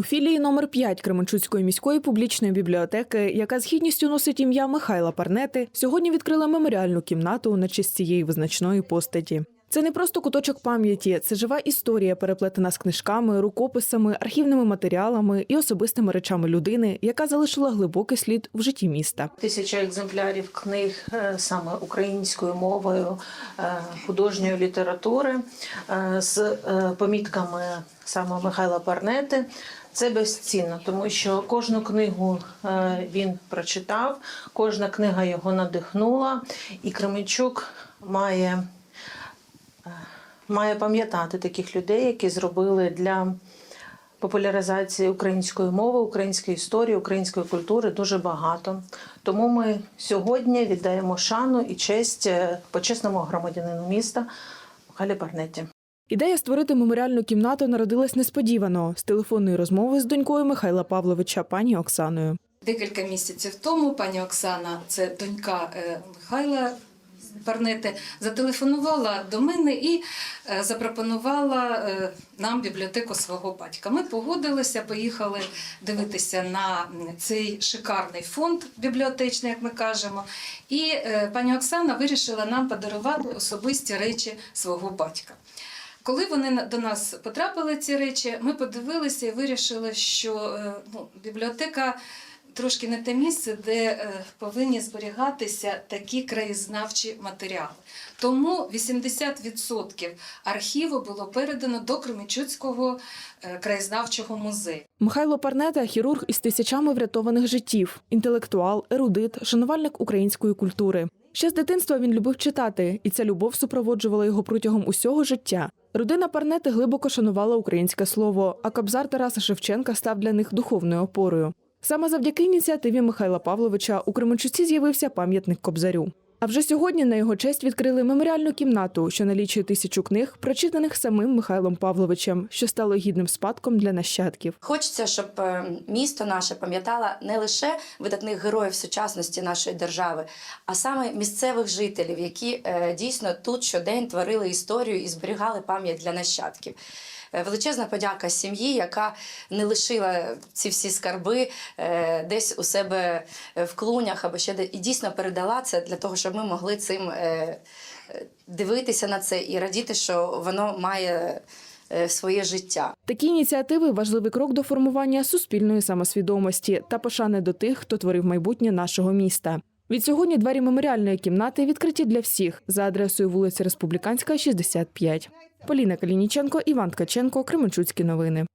У філії номер 5 Кременчуцької міської публічної бібліотеки, яка з гідністю носить ім'я Михайла Парнети, сьогодні відкрила меморіальну кімнату на честь цієї визначної постаті. Це не просто куточок пам'яті, це жива історія, переплетена з книжками, рукописами, архівними матеріалами і особистими речами людини, яка залишила глибокий слід в житті міста. Тисяча екземплярів книг е, саме українською мовою е, художньої літератури е, з помітками саме Михайла Парнети. Це безцінно, тому що кожну книгу він прочитав, кожна книга його надихнула, і Кременчук має, має пам'ятати таких людей, які зробили для популяризації української мови, української історії, української культури дуже багато. Тому ми сьогодні віддаємо шану і честь е, почесному громадянину міста Михайлі Парнеті. Ідея створити меморіальну кімнату народилась несподівано з телефонної розмови з донькою Михайла Павловича, пані Оксаною. Декілька місяців тому пані Оксана, це донька е, Михайла Парнети, зателефонувала до мене і е, запропонувала е, нам бібліотеку свого батька. Ми погодилися, поїхали дивитися на цей шикарний фонд бібліотечний, як ми кажемо. І е, пані Оксана вирішила нам подарувати особисті речі свого батька. Коли вони до нас потрапили ці речі, ми подивилися і вирішили, що ну, бібліотека трошки не те місце, де е, повинні зберігатися такі краєзнавчі матеріали. Тому 80% архіву було передано до Кременчуцького е, краєзнавчого музею. Михайло Парнета хірург із тисячами врятованих життів, інтелектуал, ерудит, шанувальник української культури. Ще з дитинства він любив читати, і ця любов супроводжувала його протягом усього життя. Родина Парнети глибоко шанувала українське слово, а кобзар Тараса Шевченка став для них духовною опорою. Саме завдяки ініціативі Михайла Павловича у Кременчуці з'явився пам'ятник Кобзарю. А вже сьогодні на його честь відкрили меморіальну кімнату, що налічує тисячу книг, прочитаних самим Михайлом Павловичем, що стало гідним спадком для нащадків. Хочеться, щоб е, місто наше пам'ятало не лише видатних героїв сучасності нашої держави, а саме місцевих жителів, які е, дійсно тут щодень творили історію і зберігали пам'ять для нащадків. Е, Величезна подяка сім'ї, яка не лишила ці всі скарби десь у себе в клунях або ще де і дійсно передала це для того, щоб ми могли цим е, е, дивитися на це і радіти, що воно має е, своє життя. Такі ініціативи важливий крок до формування суспільної самосвідомості та пошани до тих, хто творив майбутнє нашого міста. Від сьогодні двері меморіальної кімнати відкриті для всіх за адресою вулиця Республіканська, 65. Поліна Калініченко, Іван Ткаченко, Кременчуцькі новини.